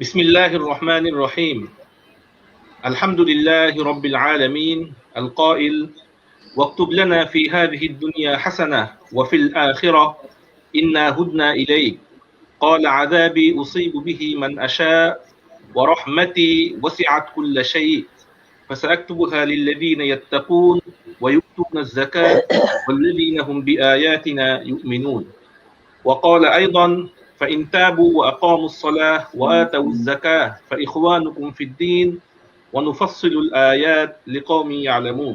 بسم الله الرحمن الرحيم. الحمد لله رب العالمين القائل واكتب لنا في هذه الدنيا حسنة وفي الآخرة إنا هدنا إليك. قال عذابي أصيب به من أشاء ورحمتي وسعت كل شيء. فسأكتبها للذين يتقون ويؤتون الزكاة والذين هم بآياتنا يؤمنون. وقال أيضا فإن تابوا وأقاموا الصلاة وآتوا الزكاة فإخوانكم في الدين ونفصل الآيات لقوم يعلمون.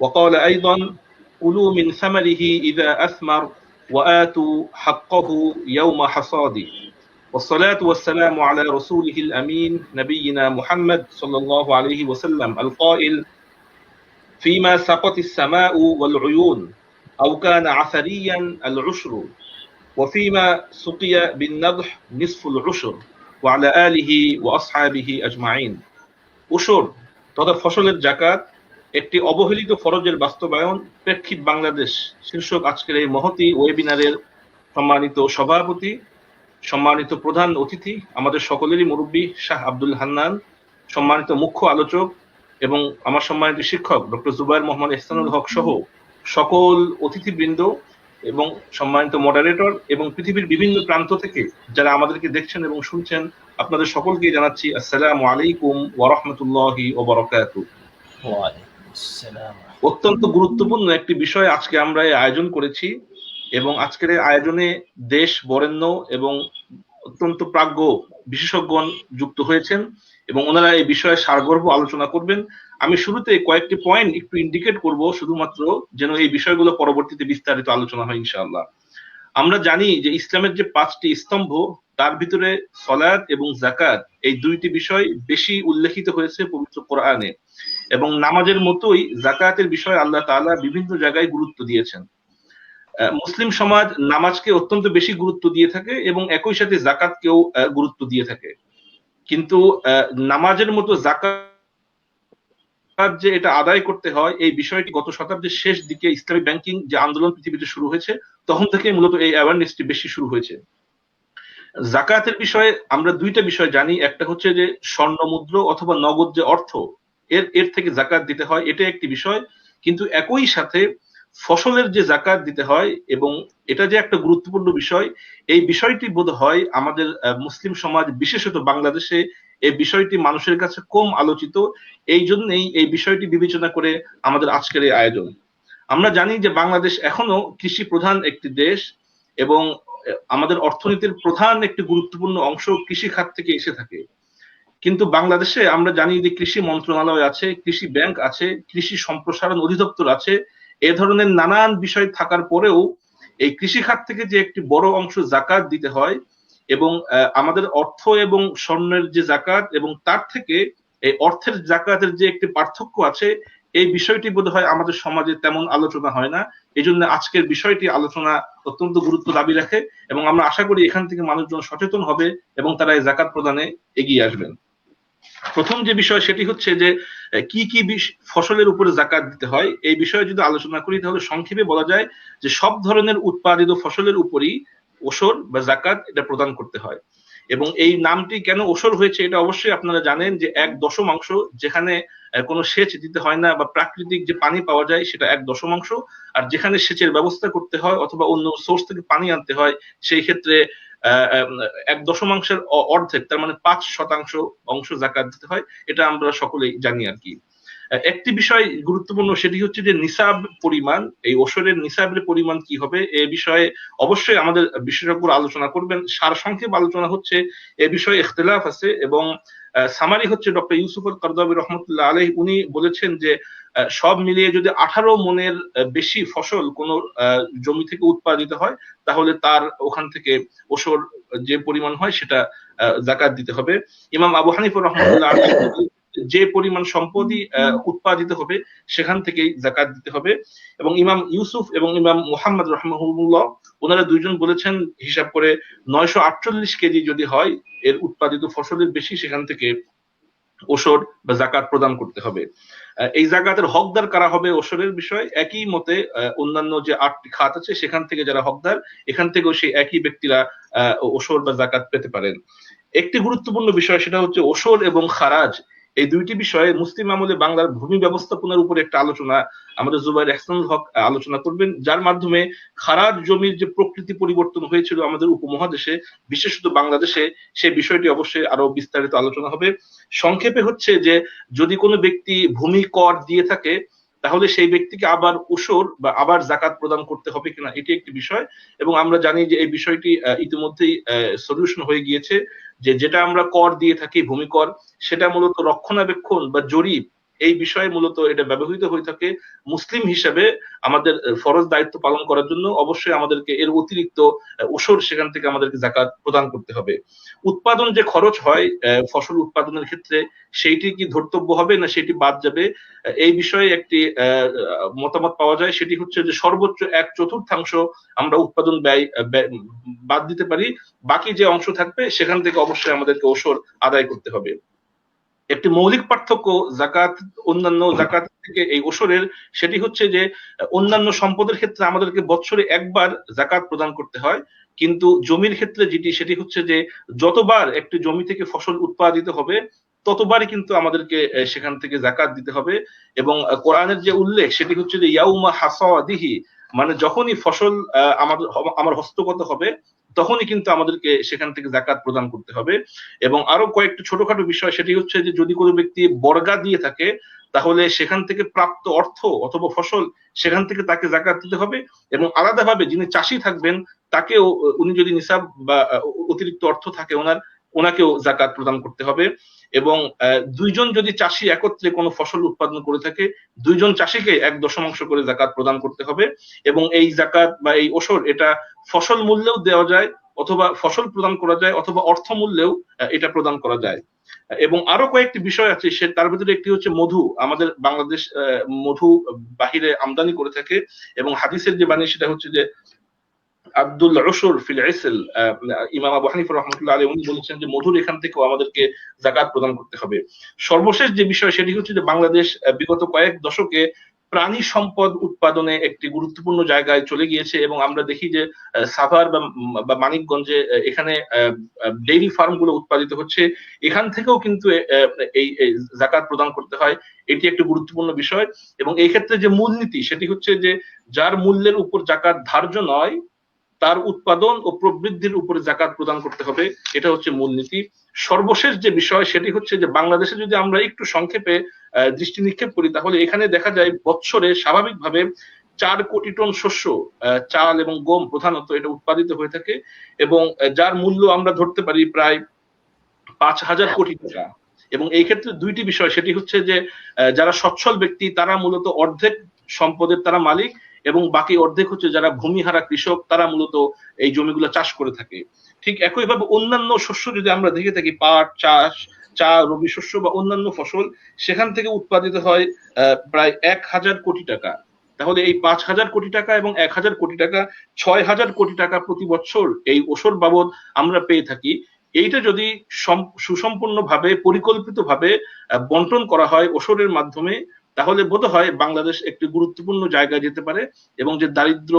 وقال أيضا كلوا من ثمره إذا أثمر وآتوا حقه يوم حصاده. والصلاة والسلام على رسوله الأمين نبينا محمد صلى الله عليه وسلم القائل فيما سقط السماء والعيون أو كان عثريا العشر. وفيما سقي بالنضح نصف العشر وعلى آله وأصحابه أجمعين উসর তথা ফসলের জাকাত একটি অবহেলিত ফরজের বাস্তবায়ন প্রেক্ষিত বাংলাদেশ শীর্ষক আজকের এই মহতি ওয়েবিনারের সম্মানিত সভাপতি সম্মানিত প্রধান অতিথি আমাদের সকলেরই মুরব্বী শাহ আব্দুল হান্নান সম্মানিত মুখ্য আলোচক এবং আমার সম্মানিত শিক্ষক ডক্টর জুবাইর মোহাম্মদ ইহসানুল হক সহ সকল অতিথিবৃন্দ এবং সম্মানিত মডারেটর এবং পৃথিবীর বিভিন্ন প্রান্ত থেকে যারা আমাদেরকে দেখছেন এবং শুনছেন আপনাদের সকলকে জানাচ্ছি আসসালামু আলাইকুম ওরহমতুল্লাহি ওবরাকাতু অত্যন্ত গুরুত্বপূর্ণ একটি বিষয় আজকে আমরা এই আয়োজন করেছি এবং আজকের এই আয়োজনে দেশ বরেণ্য এবং অত্যন্ত প্রাজ্ঞ বিশেষজ্ঞ যুক্ত হয়েছেন এবং ওনারা এই বিষয়ে সারগর্ভ আলোচনা করবেন। আমি শুরুতে কয়েকটি পয়েন্ট একটু ইন্ডিকেট করব, শুধুমাত্র যেন এই বিষয়গুলো পরবর্তীতে বিস্তারিত আলোচনা হয়, ইনশাআল্লাহ। আমরা জানি যে ইসলামের যে পাঁচটি স্তম্ভ, তার ভিতরে সলাদ এবং জাকাত এই দুইটি বিষয় বেশি উল্লেখিত হয়েছে পবিত্র কোরআনে। এবং নামাজের মতোই জাকাতের বিষয়ে আল্লাহ তাআলা বিভিন্ন জায়গায় গুরুত্ব দিয়েছেন। মুসলিম সমাজ নামাজকে অত্যন্ত বেশি গুরুত্ব দিয়ে থাকে এবং একই সাথে জাকাতকেও গুরুত্ব দিয়ে থাকে। কিন্তু নামাজের মতো জাকাত যে এটা আদায় করতে হয়, এই বিষয়টি গত শতাব্দীর শেষ দিকে ইসলামিক ব্যাংকিং যে আন্দোলন পৃথিবীতে শুরু হয়েছে, তখন থেকে মূলত এই অ্যাওয়ারনেসটি বেশি শুরু হয়েছে। জাকাতের বিষয়ে আমরা দুইটা বিষয় জানি। একটা হচ্ছে যে স্বর্ণ মুদ্র অথবা নগদ যে অর্থ, এর এর থেকে জাকাত দিতে হয় এটা একটি বিষয়। কিন্তু একই সাথে ফসলের যে জাকাত দিতে হয় এবং এটা যে একটা গুরুত্বপূর্ণ বিষয়, এই বিষয়টি বোধ হয় আমাদের মুসলিম সমাজ, বিশেষত বাংলাদেশে এই বিষয়টি মানুষের কাছে কম আলোচিত। এই জন্যই এই বিষয়টি বিবেচনা করে আমাদের আজকের এই আয়োজন। আমরা জানি যে বাংলাদেশ এখনও কৃষি প্রধান একটি দেশ এবং আমাদের অর্থনীতির প্রধান একটি গুরুত্বপূর্ণ অংশ কৃষি খাত থেকে এসে থাকে। কিন্তু বাংলাদেশে আমরা জানি যে কৃষি মন্ত্রণালয় আছে, কৃষি ব্যাংক আছে, কৃষি সম্প্রসারণ অধিদপ্তর আছে। এ ধরনের নানান বিষয় থাকার পরেও এই কৃষি খাত থেকে যে একটি বড় অংশ জাকাত দিতে হয় এবং আমাদের অর্থ এবং স্বর্ণের যে জাকাত এবং তার থেকে এই অর্থের জাকাতের যে একটি পার্থক্য আছে, এই বিষয়টি বোধ হয় আমাদের সমাজে তেমন আলোচনা হয় না। এই জন্য আজকের বিষয়টি আলোচনা অত্যন্ত গুরুত্ব দাবি রাখে এবং আমরা আশা করি এখান থেকে মানুষজন সচেতন হবে এবং তারা এই জাকাত প্রদানে এগিয়ে আসবেন। প্রথম যে বিষয় সেটি হচ্ছে যে কি কি ফসলের উপরে জাকাত দিতে হয়, এই বিষয়ে যদি আলোচনা করি তাহলে সংক্ষেপে বলা যায় যে সব ধরনের উৎপাদিত ফসলের উপরই ওসর বা জাকাত এটা প্রদান করতে হয়। এবং এই নামটি কেন ওসর হয়েছে এটা অবশ্যই আপনারা জানেন যে এক দশমাংশ যেখানে কোনো সেচ দিতে হয় না বা প্রাকৃতিক যে পানি পাওয়া যায় সেটা এক দশমাংশ। আর যেখানে সেচের ব্যবস্থা করতে হয় অথবা অন্য সোর্স থেকে পানি আনতে হয় সেই ক্ষেত্রে এক দশমাংশের অর্ধেক তার মানে পাঁচ শতাংশ অংশ জাকাত দিতে হয়। এটা আমরা সকলেই জানি আর কি। একটি বিষয় গুরুত্বপূর্ণ, সেটি হচ্ছে যে নিসাব পরিমাণ, এই ওষুধের নিসাবের পরিমাণ কি হবে, এ বিষয়ে অবশ্যই আমাদের বিশেষজ্ঞরা আলোচনা করবেন। সার সংক্ষেপ আলোচনা হচ্ছে, এ বিষয়ে ইখতলাফ আছে এবং সামারি হচ্ছে ডক্টর ইউসুফ আল করদাবি রহমতুল্লাহ আলহ উনি বলেছেন যে সব মিলিয়ে যদি আঠারো মনের বেশি ফসল কোন জমি থেকে উৎপাদিত হয়, তাহলে তার ওখান থেকে ওসর যে পরিমাণ হয় সেটা জাকাত দিতে হবে। ইমাম আবু হানিফুর রহমতুল্লাহ যে পরিমাণ সম্পদই উৎপাদিত হবে সেখান থেকেই জাকাত দিতে হবে। এবং ইমাম ইউসুফ এবং ইমাম মুহাম্মদ রহমাহুল্লাহ ওনারা দুইজন বলেছেন হিসাব করে নয়শো আটচল্লিশ কেজি যদি হয় এর উৎপাদিত ফসলের বেশি সেখান থেকে ওষর বা জাকাত প্রদান করতে হবে। এই জাকাতের হকদার কারা হবে ওষুধের বিষয়? একই মতে অন্যান্য যে আটটি খাত আছে সেখান থেকে যারা হকদার এখান থেকেও সেই একই ব্যক্তিরা ওষর বা জাকাত পেতে পারেন। একটি গুরুত্বপূর্ণ বিষয় সেটা হচ্ছে ওসর এবং খারাজ। এই দুইটি বিষয়ে মুসলিম আমলে বাংলার ভূমি ব্যবস্থাপনার উপর একটা আলোচনা আমাদের জুবাইর এহসানুল হক আলোচনা করবেন। যার মাধ্যমে খারাপ জমির যে প্রকৃতি পরিবর্তন হয়েছিল আমাদের উপমহাদেশে, বিশেষত বাংলাদেশে সেই বিষয়টি অবশ্যই আরও বিস্তারিত আলোচনা হবে। সংক্ষেপে হচ্ছে যে, যদি কোনো ব্যক্তি ভূমি কর দিয়ে থাকে তাহলে সেই ব্যক্তিকে আবার উসর বা আবার জাকাত প্রদান করতে হবে কিনা এটি একটি বিষয়। এবং আমরা জানি যে এই বিষয়টি ইতিমধ্যেই সলিউশন হয়ে গিয়েছে যে যেটা আমরা কর দিয়ে থাকি, ভূমিকর, সেটা মূলত রক্ষণাবেক্ষণ বা জরিপ এই বিষয়ে মূলত এটা ব্যবহৃত হয়ে থাকে মুসলিম হিসেবে আমাদের ফরজ দায়িত্ব পালন করার জন্য অবশ্যই আমাদেরকে এর অতিরিক্ত ওসর সেখান থেকে আমাদেরকে জাকাত প্রদান করতে হবে। উৎপাদন যে খরচ হয় ফসল উৎপাদনের ক্ষেত্রে সেইটি কি ধর্তব্য হবে না সেটি বাদ যাবে? এই বিষয়ে একটি মতামত পাওয়া যায়, সেটি হচ্ছে যে সর্বোচ্চ এক চতুর্থাংশ আমরা উৎপাদন ব্যয় বাদ দিতে পারি। বাকি যে অংশ থাকবে, সেখান থেকে অবশ্যই আমাদেরকে ওসর আদায় করতে হবে। একটি মৌলিক পার্থক্য জাকাত অন্যান্য জাকাত থেকে এই ওসরের, সেটি হচ্ছে যে, অন্যান্য সম্পদের ক্ষেত্রে আমাদেরকে বছরে একবার জাকাত প্রদান করতে হয়, কিন্তু জমির ক্ষেত্রে যেটি, সেটি হচ্ছে যে, যতবার একটি জমি থেকে ফসল উৎপাদিত হবে, ততবারই কিন্তু আমাদেরকে সেখান থেকে জাকাত দিতে হবে এবং কোরআনের যে উল্লেখ, সেটি হচ্ছে যে, ইয়াউমা হাসাদিহি মানে যখনই ফসল আমাদের আমার হস্তগত হবে তখনই কিন্তু আমাদেরকে সেখান থেকে জাকাত প্রদান করতে হবে। এবং আরও কয়েকটি ছোটখাটো বিষয়, সেটি হচ্ছে যে যদি কোনো ব্যক্তি বর্গা দিয়ে থাকে, তাহলে সেখান থেকে প্রাপ্ত অর্থ অথবা ফসল সেখান থেকে তাকে জাকাত দিতে হবে এবং আলাদাভাবে যিনি চাষি থাকবেন, তাকেও, উনি যদি নিসাব বা, অতিরিক্ত অর্থ থাকে ওনার ওনাকেও জাকাত প্রদান করতে হবে এবং দুইজন যদি চাষি একত্রে কোনো ফসল উৎপাদন করে থাকে, দুইজন চাষিকে এক দশমাংশ করে জাকাত প্রদান করতে হবে এবং এই জাকাত বা এই ওসর এটা ফসল মূল্যেও দেওয়া যায় অথবা ফসল প্রদান করা যায় অথবা অর্থ মূল্যেও এটা প্রদান করা যায়। এবং আরও কয়েকটি বিষয় আছে, সে তার ভিতরে একটি হচ্ছে মধু। আমাদের বাংলাদেশ মধু বাহিরে আমদানি করে থাকে এবং হাদিসের যে বাণী সেটা হচ্ছে যে আব্দুল রসুর ফিল ইসল ইমাম আবু হানিফ রহমতুল্লাহ আলী উনি বলেছেন যে মধুর এখান থেকেও আমাদেরকে জাকাত প্রদান করতে হবে। সর্বশেষ যে বিষয় সেটি হচ্ছে যে বাংলাদেশ বিগত কয়েক দশকে প্রাণী সম্পদ উৎপাদনে একটি গুরুত্বপূর্ণ জায়গায় চলে গিয়েছে এবং আমরা দেখি যে সাভার বা মানিকগঞ্জে এখানে ডেইরি ফার্মগুলো উৎপাদিত হচ্ছে। এখান থেকেও কিন্তু এই জাকাত প্রদান করতে হয়। এটি একটি গুরুত্বপূর্ণ বিষয় এবং এই ক্ষেত্রে যে মূলনীতি সেটি হচ্ছে যে, যার মূল্যের উপর জাকাত ধার্য নয় তার উৎপাদন ও প্রবৃদ্ধির উপরে জাকাত প্রদান করতে হবে, এটা হচ্ছে মূলনীতি সর্বশেষ যে বিষয়, সেটি হচ্ছে যে বাংলাদেশে যদি আমরা একটু সংক্ষেপে দৃষ্টি নিক্ষেপ করি, তাহলে এখানে দেখা যায় বৎসরে স্বাভাবিকভাবে চার কোটি টন শস্য চাল এবং গম প্রধানত এটা উৎপাদিত হয়ে থাকে এবং যার মূল্য আমরা ধরতে পারি প্রায় পাঁচ হাজার কোটি টাকা। এবং এই ক্ষেত্রে দুইটি বিষয়, সেটি হচ্ছে যে যারা সচ্ছল ব্যক্তি, তারা মূলত অর্ধেক সম্পদের তারা মালিক এবং বাকি অর্ধেক হচ্ছে যারা ভূমিহারা কৃষক, তারা মূলত এই জমিগুলো চাষ করে থাকে। ঠিক একইভাবে অন্যান্য শস্য যদি আমরা দেখে থাকি, পাট, চাষ, চা, রবি শস্য বা অন্যান্য ফসল, সেখান থেকে উৎপাদিত হয় প্রায় এক হাজার কোটি টাকা। তাহলে এই পাঁচ হাজার কোটি টাকা এবং এক হাজার কোটি টাকা, ছয় হাজার কোটি টাকা প্রতি বছর এই ওষুধ বাবদ আমরা পেয়ে থাকি। এইটা যদি সুসম্পূর্ণভাবে, পরিকল্পিতভাবে বন্টন করা হয় ওষুধের মাধ্যমে তাহলে বোধ হয় বাংলাদেশ একটি গুরুত্বপূর্ণ জায়গায় যেতে পারে এবং যে দারিদ্র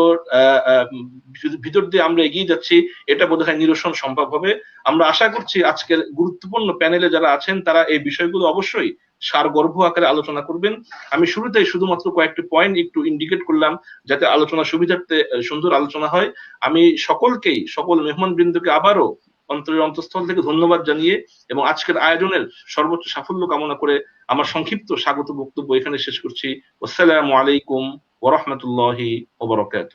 ভিতর দিয়ে আমরা এগিয়ে যাচ্ছি, এটা বোধ হয় নিরসন সম্ভব হবে। আমরা আশা করছি আজকের গুরুত্বপূর্ণ প্যানেলে যারা আছেন, তারা এই বিষয়গুলো অবশ্যই সার গর্ভ আকারে আলোচনা করবেন। আমি শুরুতেই শুধুমাত্র কয়েকটি পয়েন্ট একটু ইন্ডিকেট করলাম, যাতে আলোচনা সুবিধার্থে, সুন্দর আলোচনা হয়। আমি সকলকেই, সকল মেহমান বৃন্দকে আবারও অন্তরের অন্তঃস্থল থেকে ধন্যবাদ জানিয়ে এবং আজকের আয়োজনের সর্বোচ্চ সাফল্য কামনা করে আমার সংক্ষিপ্ত স্বাগত বক্তব্য এখানে শেষ করছি। আসসালামু আলাইকুম ওরহমতুল্লাহি ওবরাকাতুহ